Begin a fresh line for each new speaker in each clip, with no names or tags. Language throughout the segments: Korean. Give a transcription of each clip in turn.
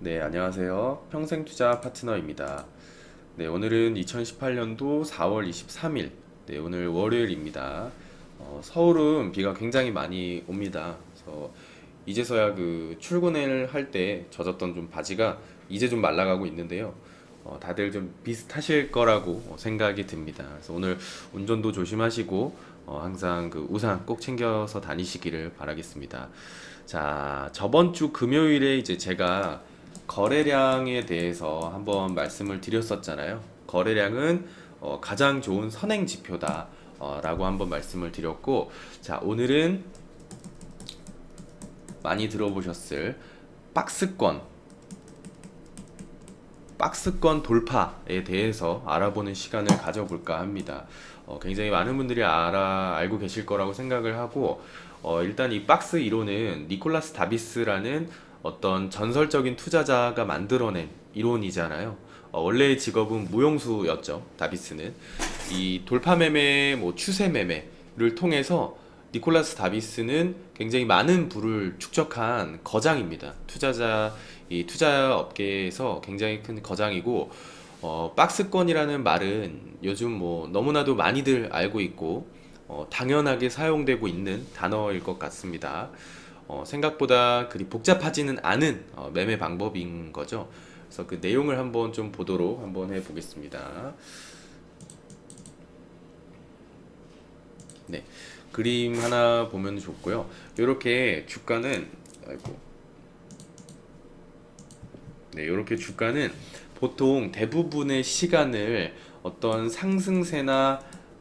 네, 안녕하세요. 평생투자 파트너입니다. 네, 오늘은 2018년도 4월 23일, 네, 오늘 월요일입니다. 어, 서울은 비가 굉장히 많이 옵니다. 그래서 이제서야 그 출근을 할 때 젖었던 좀 바지가 이제 좀 말라가고 있는데요. 어, 다들 좀 비슷하실 거라고 생각이 듭니다. 그래서 오늘 운전도 조심하시고 어, 항상 그 우산 꼭 챙겨서 다니시기를 바라겠습니다. 자, 저번 주 금요일에 이제 제가 거래량에 대해서 한번 말씀을 드렸었잖아요. 거래량은 어, 가장 좋은 선행 지표다. 어, 라고 한번 말씀을 드렸고 자 오늘은 많이 들어보셨을 박스권 박스권 돌파에 대해서 알아보는 시간을 가져볼까 합니다. 어, 굉장히 많은 분들이 알아 알고 계실 거라고 생각을 하고 어, 일단 이 박스 이론은 니콜라스 다비스라는 어떤 전설적인 투자자가 만들어낸 이론이잖아요. 어, 원래의 직업은 무용수였죠. 다비스는 이 돌파 매매, 뭐 추세 매매를 통해서 니콜라스 다비스는 굉장히 많은 부를 축적한 거장입니다. 투자자 이 투자 업계에서 굉장히 큰 거장이고 어, 박스권이라는 말은 요즘 뭐 너무나도 많이들 알고 있고 어, 당연하게 사용되고 있는 단어일 것 같습니다. 어, 생각보다 그리 복잡하지는 않은 어, 매매 방법인 거죠. 그래서 그 내용을 한번 좀 보도록 한번 해보겠습니다. 네, 그림 하나 보면 좋고요. 이렇게 주가는 아이고, 네, 이렇게 주가는 보통 대부분의 시간을 어떤 상승세나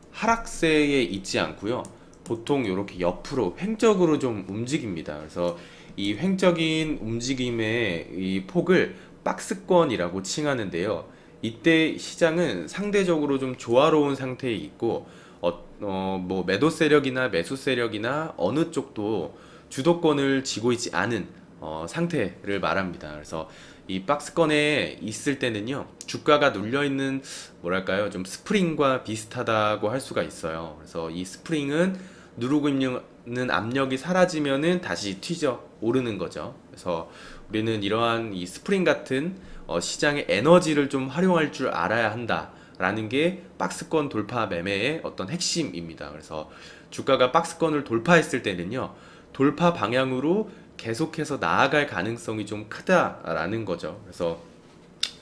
하락세에 있지 않고요. 보통 이렇게 옆으로 횡적으로 좀 움직입니다. 그래서 이 횡적인 움직임의 이 폭을 박스권이라고 칭하는데요. 이때 시장은 상대적으로 좀 조화로운 상태에 있고 어, 어, 뭐 매도 세력이나 매수 세력이나 어느 쪽도 주도권을 쥐고 있지 않은 어, 상태를 말합니다. 그래서 이 박스권에 있을 때는요 주가가 눌려 있는 뭐랄까요 좀 스프링과 비슷하다고 할 수가 있어요. 그래서 이 스프링은 누르고 있는 압력이 사라지면은 다시 튀져 오르는 거죠. 그래서 우리는 이러한 이 스프링 같은 어, 시장의 에너지를 좀 활용할 줄 알아야 한다 라는 게 박스권 돌파 매매의 어떤 핵심입니다. 그래서 주가가 박스권을 돌파했을 때는요, 돌파 방향으로 계속해서 나아갈 가능성이 좀 크다라는 거죠. 그래서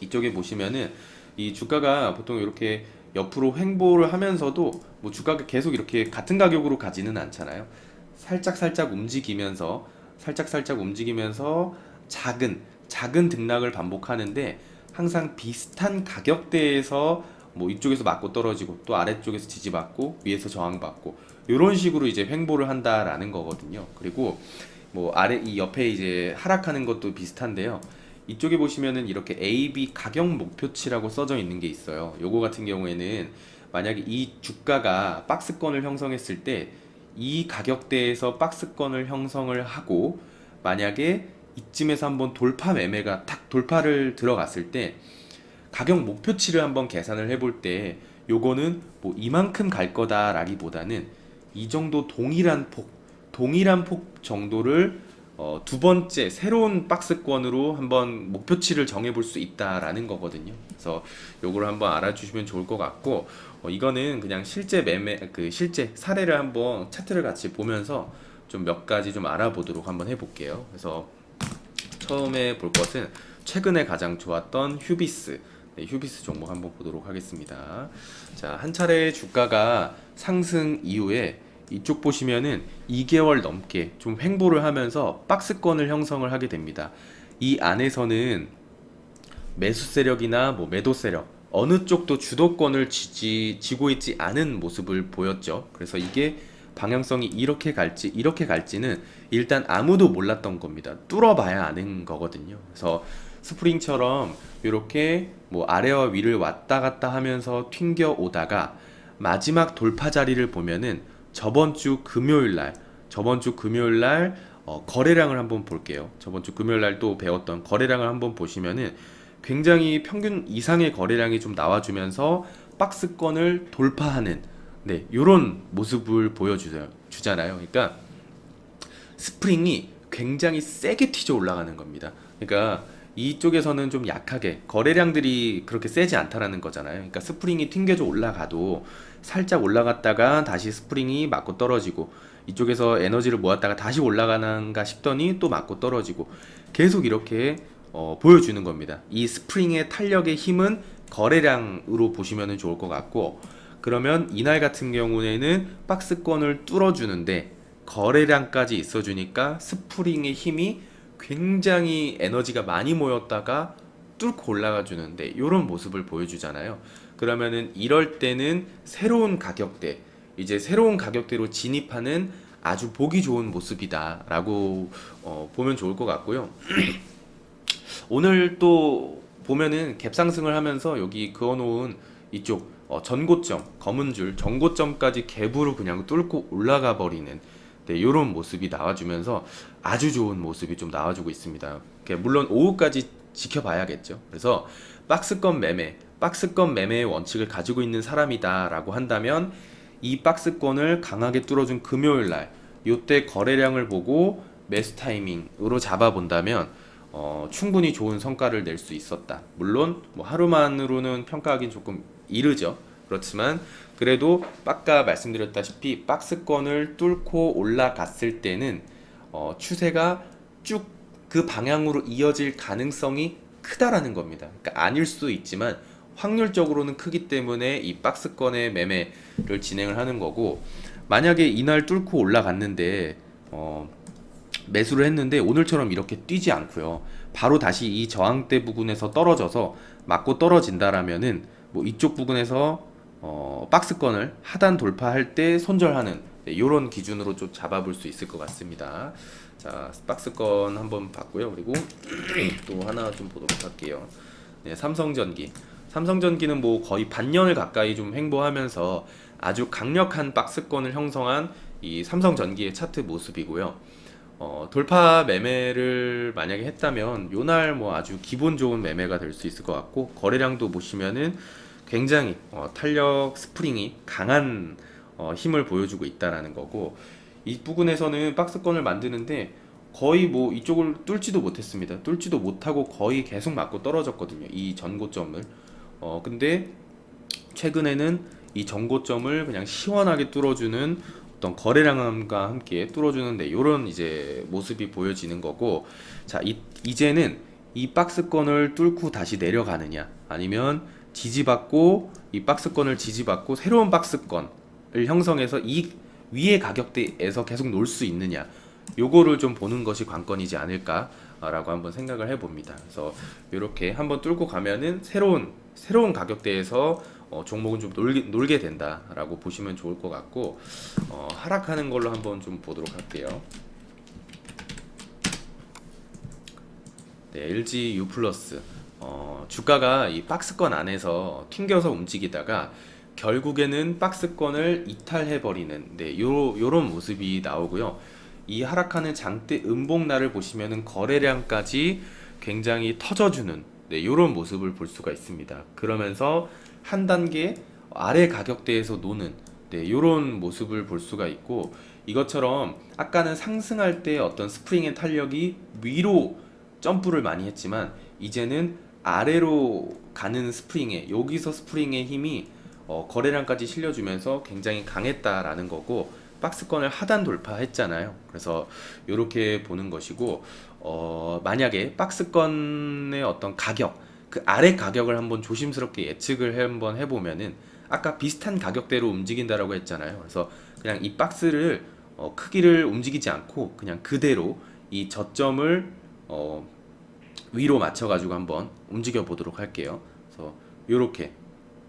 이쪽에 보시면은 이 주가가 보통 이렇게 옆으로 횡보를 하면서도 뭐 주가가 계속 이렇게 같은 가격으로 가지는 않잖아요. 살짝 살짝 움직이면서 살짝 살짝 움직이면서 작은 작은 등락을 반복하는데 항상 비슷한 가격대에서 뭐 이쪽에서 맞고 떨어지고 또 아래쪽에서 지지받고 위에서 저항받고 이런 식으로 이제 횡보를 한다라는 거거든요. 그리고 뭐 아래 이 옆에 이제 하락하는 것도 비슷한데요. 이쪽에 보시면은 이렇게 AB 가격 목표치라고 써져 있는 게 있어요. 요거 같은 경우에는 만약에 이 주가가 박스권을 형성했을 때 이 가격대에서 박스권을 형성을 하고 만약에 이쯤에서 한번 돌파 매매가 탁 돌파를 들어갔을 때 가격 목표치를 한번 계산을 해볼 때 요거는 뭐 이만큼 갈 거다라기보다는 이 정도 동일한 폭 동일한 폭 정도를 어, 두 번째 새로운 박스권으로 한번 목표치를 정해볼 수 있다라는 거거든요. 그래서 요거를 한번 알아주시면 좋을 것 같고 어, 이거는 그냥 실제 매매 그 실제 사례를 한번 차트를 같이 보면서 좀 몇 가지 좀 알아보도록 한번 해볼게요. 그래서 처음에 볼 것은 최근에 가장 좋았던 휴비스 네, 휴비스 종목 한번 보도록 하겠습니다. 자, 한 차례 주가가 상승 이후에 이쪽 보시면은 2개월 넘게 좀 횡보를 하면서 박스권을 형성을 하게 됩니다. 이 안에서는 매수 세력이나 뭐 매도 세력 어느 쪽도 주도권을 쥐지, 쥐고 있지 않은 모습을 보였죠. 그래서 이게 방향성이 이렇게 갈지 이렇게 갈지는 일단 아무도 몰랐던 겁니다. 뚫어봐야 아는 거거든요. 그래서 스프링처럼 이렇게 뭐 아래와 위를 왔다 갔다 하면서 튕겨 오다가 마지막 돌파 자리를 보면은 저번 주 금요일 날 저번 주 금요일 날 어, 거래량을 한번 볼게요. 저번 주 금요일 날 또 배웠던 거래량을 한번 보시면은 굉장히 평균 이상의 거래량이 좀 나와주면서 박스권을 돌파하는 네, 요런 모습을 보여주잖아요. 주잖아요. 그러니까 스프링이 굉장히 세게 튀져 올라가는 겁니다. 그러니까 이쪽에서는 좀 약하게 거래량들이 그렇게 세지 않다라는 거잖아요. 그러니까 스프링이 튕겨져 올라가도 살짝 올라갔다가 다시 스프링이 맞고 떨어지고 이쪽에서 에너지를 모았다가 다시 올라가는가 싶더니 또 맞고 떨어지고 계속 이렇게 어, 보여주는 겁니다. 이 스프링의 탄력의 힘은 거래량으로 보시면 좋을 것 같고 그러면 이날 같은 경우에는 박스권을 뚫어주는데 거래량까지 있어주니까 스프링의 힘이 굉장히 에너지가 많이 모였다가 뚫고 올라가 주는데 이런 모습을 보여주잖아요. 그러면은 이럴 때는 새로운 가격대 이제 새로운 가격대로 진입하는 아주 보기 좋은 모습이다라고 어, 보면 좋을 것 같고요. 오늘 또 보면은 갭 상승을 하면서 여기 그어놓은 이쪽 어, 전고점 검은 줄 전고점까지 갭으로 그냥 뚫고 올라가 버리는 네, 이런 모습이 나와주면서 아주 좋은 모습이 좀 나와주고 있습니다. 물론 오후까지 지켜봐야겠죠. 그래서 박스권 매매, 박스권 매매의 원칙을 가지고 있는 사람이다 라고 한다면 이 박스권을 강하게 뚫어준 금요일 날 요때 거래량을 보고 매수 타이밍으로 잡아본다면 어, 충분히 좋은 성과를 낼 수 있었다. 물론 뭐 하루만으로는 평가하기는 조금 이르죠. 그렇지만 그래도 아까 말씀드렸다시피 박스권을 뚫고 올라갔을 때는 어, 추세가 쭉 그 방향으로 이어질 가능성이 크다라는 겁니다. 그러니까 아닐 수도 있지만 확률적으로는 크기 때문에 이 박스권의 매매를 진행을 하는 거고 만약에 이날 뚫고 올라갔는데 어, 매수를 했는데 오늘처럼 이렇게 뛰지 않고요. 바로 다시 이 저항대 부분에서 떨어져서 맞고 떨어진다라면은 뭐 이쪽 부분에서 어, 박스권을 하단 돌파할 때 손절하는 네, 이런 기준으로 좀 잡아볼 수 있을 것 같습니다. 자, 박스권 한번 봤고요. 그리고 또 하나 좀 보도록 할게요. 네, 삼성전기. 삼성전기는 뭐 거의 반년을 가까이 좀 행보하면서 아주 강력한 박스권을 형성한 이 삼성전기의 차트 모습이고요. 어, 돌파 매매를 만약에 했다면 요날 뭐 아주 기본 좋은 매매가 될 수 있을 것 같고 거래량도 보시면은 굉장히 어, 탄력 스프링이 강한 어, 힘을 보여주고 있다라는 거고 이 부분에서는 박스권을 만드는데 거의 뭐 이쪽을 뚫지도 못했습니다. 뚫지도 못하고 거의 계속 맞고 떨어졌거든요. 이 전고점을. 어 근데 최근에는 이 전고점을 그냥 시원하게 뚫어주는 어떤 거래량과 함께 뚫어주는데 이런 이제 모습이 보여지는 거고 자 이, 이제는 이 박스권을 뚫고 다시 내려가느냐 아니면 지지받고 이 박스권을 지지받고 새로운 박스권을 형성해서 이 위의 가격대에서 계속 놀 수 있느냐 요거를 좀 보는 것이 관건이지 않을까라고 한번 생각을 해봅니다. 그래서 이렇게 한번 뚫고 가면은 새로운 새로운 가격대에서 어, 종목은 좀 놀게, 놀게 된다라고 보시면 좋을 것 같고 어, 하락하는 걸로 한번 좀 보도록 할게요. 네, LG U 플러스 어, 주가가 이 박스권 안에서 튕겨서 움직이다가 결국에는 박스권을 이탈해 버리는 네, 요 요런 모습이 나오고요. 이 하락하는 장대 음봉날을 보시면은 거래량까지 굉장히 터져주는 네, 요런 모습을 볼 수가 있습니다. 그러면서 한 단계 아래 가격대에서 노는 네, 요런 모습을 볼 수가 있고 이것처럼 아까는 상승할 때 어떤 스프링의 탄력이 위로 점프를 많이 했지만 이제는 아래로 가는 스프링에 여기서 스프링의 힘이 어, 거래량까지 실려주면서 굉장히 강했다라는 거고 박스권을 하단 돌파했잖아요. 그래서 이렇게 보는 것이고 어, 만약에 박스권의 어떤 가격 그 아래 가격을 한번 조심스럽게 예측을 한번 해보면은 아까 비슷한 가격대로 움직인다라고 했잖아요. 그래서 그냥 이 박스를 어, 크기를 움직이지 않고 그냥 그대로 이 저점을 어, 위로 맞춰가지고 한번 움직여 보도록 할게요. 그래서 이렇게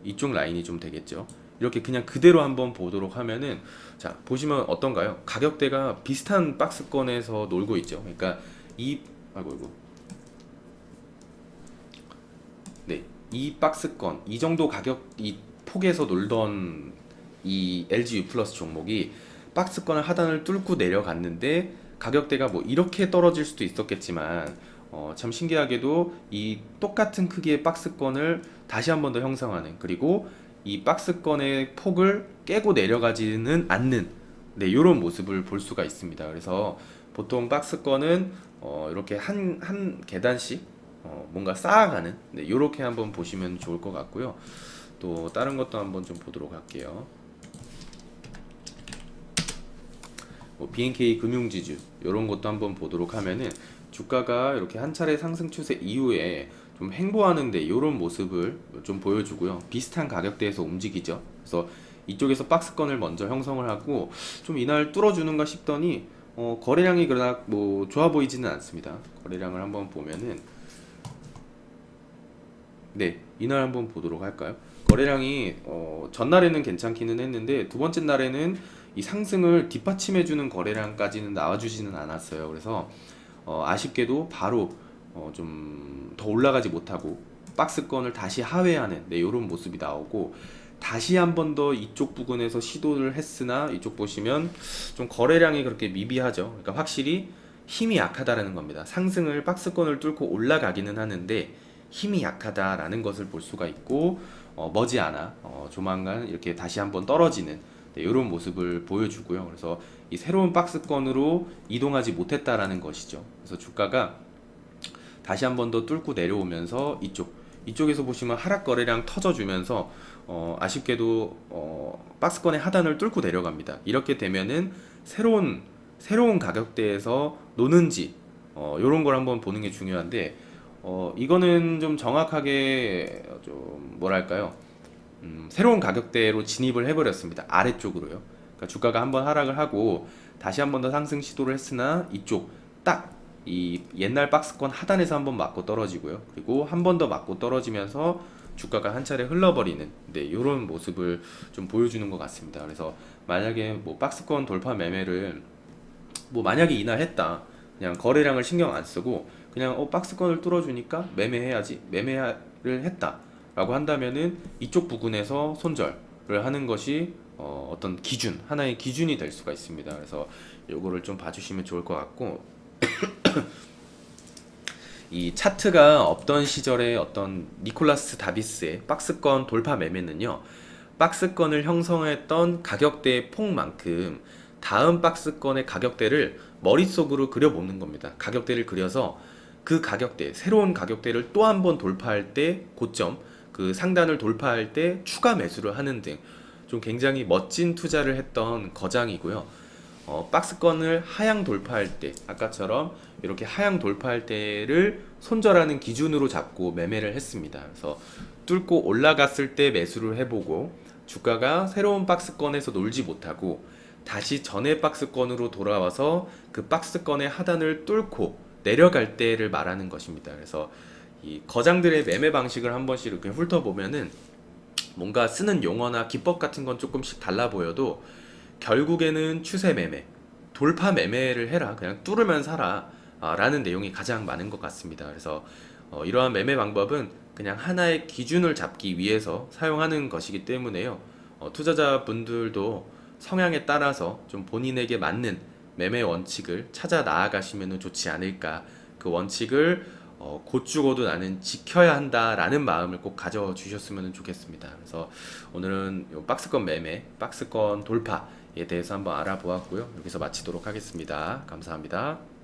이쪽 라인이 좀 되겠죠. 이렇게 그냥 그대로 한번 보도록 하면은 자 보시면 어떤가요? 가격대가 비슷한 박스권에서 놀고 있죠. 그러니까 이 아이고 이고 네, 이 박스권 이 정도 가격 이 폭에서 놀던 이 LG U 플러스 종목이 박스권을 하단을 뚫고 내려갔는데 가격대가 뭐 이렇게 떨어질 수도 있었겠지만 어, 참 신기하게도 이 똑같은 크기의 박스권을 다시 한 번 더 형성하는 그리고 이 박스권의 폭을 깨고 내려가지는 않는 네, 이런 모습을 볼 수가 있습니다. 그래서 보통 박스권은 어, 이렇게 한, 한 계단씩 어, 뭔가 쌓아가는 네, 이렇게 한번 보시면 좋을 것 같고요. 또 다른 것도 한번 좀 보도록 할게요. 뭐 BNK 금융지주 이런 것도 한번 보도록 하면은 주가가 이렇게 한 차례 상승 추세 이후에 좀 행보하는데 이런 모습을 좀 보여주고요. 비슷한 가격대에서 움직이죠. 그래서 이쪽에서 박스권을 먼저 형성을 하고 좀 이날 뚫어주는가 싶더니 어, 거래량이 그러나 뭐 좋아 보이지는 않습니다. 거래량을 한번 보면은 네 이날 한번 보도록 할까요? 거래량이 어, 전날에는 괜찮기는 했는데 두 번째 날에는 이 상승을 뒷받침해주는 거래량까지는 나와주지는 않았어요. 그래서 어, 아쉽게도 바로 어, 좀 더 올라가지 못하고 박스권을 다시 하회하는 네, 이런 모습이 나오고 다시 한 번 더 이쪽 부근에서 시도를 했으나 이쪽 보시면 좀 거래량이 그렇게 미비하죠. 그러니까 확실히 힘이 약하다라는 겁니다. 상승을 박스권을 뚫고 올라가기는 하는데 힘이 약하다라는 것을 볼 수가 있고 어, 머지않아 어, 조만간 이렇게 다시 한번 떨어지는 네, 이런 모습을 보여주고요. 그래서 이 새로운 박스권으로 이동하지 못했다라는 것이죠. 그래서 주가가 다시 한 번 더 뚫고 내려오면서 이쪽 이쪽에서 보시면 하락 거래량 터져주면서 어, 아쉽게도 어, 박스권의 하단을 뚫고 내려갑니다. 이렇게 되면은 새로운 새로운 가격대에서 노는지 어, 이런 걸 한번 보는 게 중요한데 어, 이거는 좀 정확하게 좀 뭐랄까요 음, 새로운 가격대로 진입을 해버렸습니다. 아래쪽으로요. 그러니까 주가가 한번 하락을 하고 다시 한 번 더 상승 시도를 했으나 이쪽 딱 이 옛날 박스권 하단에서 한 번 맞고 떨어지고요. 그리고 한 번 더 맞고 떨어지면서 주가가 한 차례 흘러버리는 네, 이런 모습을 좀 보여주는 것 같습니다. 그래서 만약에 뭐 박스권 돌파 매매를 뭐 만약에 이날 했다. 그냥 거래량을 신경 안 쓰고 그냥 어 박스권을 뚫어주니까 매매해야지 매매를 했다. 라고 한다면은 이쪽 부분에서 손절을 하는 것이 어, 어떤 기준 하나의 기준이 될 수가 있습니다. 그래서 요거를 좀 봐주시면 좋을 것 같고 이 차트가 없던 시절의 어떤 니콜라스 다비스의 박스권 돌파 매매는요. 박스권을 형성했던 가격대의 폭만큼 다음 박스권의 가격대를 머릿속으로 그려보는 겁니다. 가격대를 그려서 그 가격대, 새로운 가격대를 또 한 번 돌파할 때 고점, 그 상단을 돌파할 때 추가 매수를 하는 등 좀 굉장히 멋진 투자를 했던 거장이고요. 어, 박스권을 하향 돌파할 때 아까처럼 이렇게 하향 돌파할 때를 손절하는 기준으로 잡고 매매를 했습니다. 그래서 뚫고 올라갔을 때 매수를 해보고 주가가 새로운 박스권에서 놀지 못하고 다시 전에 박스권으로 돌아와서 그 박스권의 하단을 뚫고 내려갈 때를 말하는 것입니다. 그래서 이 거장들의 매매 방식을 한 번씩 이렇게 훑어보면은 뭔가 쓰는 용어나 기법 같은 건 조금씩 달라 보여도 결국에는 추세 매매, 돌파 매매를 해라. 그냥 뚫으면 사라. 아, 라는 내용이 가장 많은 것 같습니다. 그래서 어, 이러한 매매 방법은 그냥 하나의 기준을 잡기 위해서 사용하는 것이기 때문에요. 어, 투자자분들도 성향에 따라서 좀 본인에게 맞는 매매 원칙을 찾아 나아가시면 좋지 않을까. 그 원칙을 어, 곧 죽어도 나는 지켜야 한다라는 마음을 꼭 가져주셨으면 좋겠습니다. 그래서 오늘은 요 박스권 매매, 박스권 돌파에 대해서 한번 알아보았고요. 여기서 마치도록 하겠습니다. 감사합니다.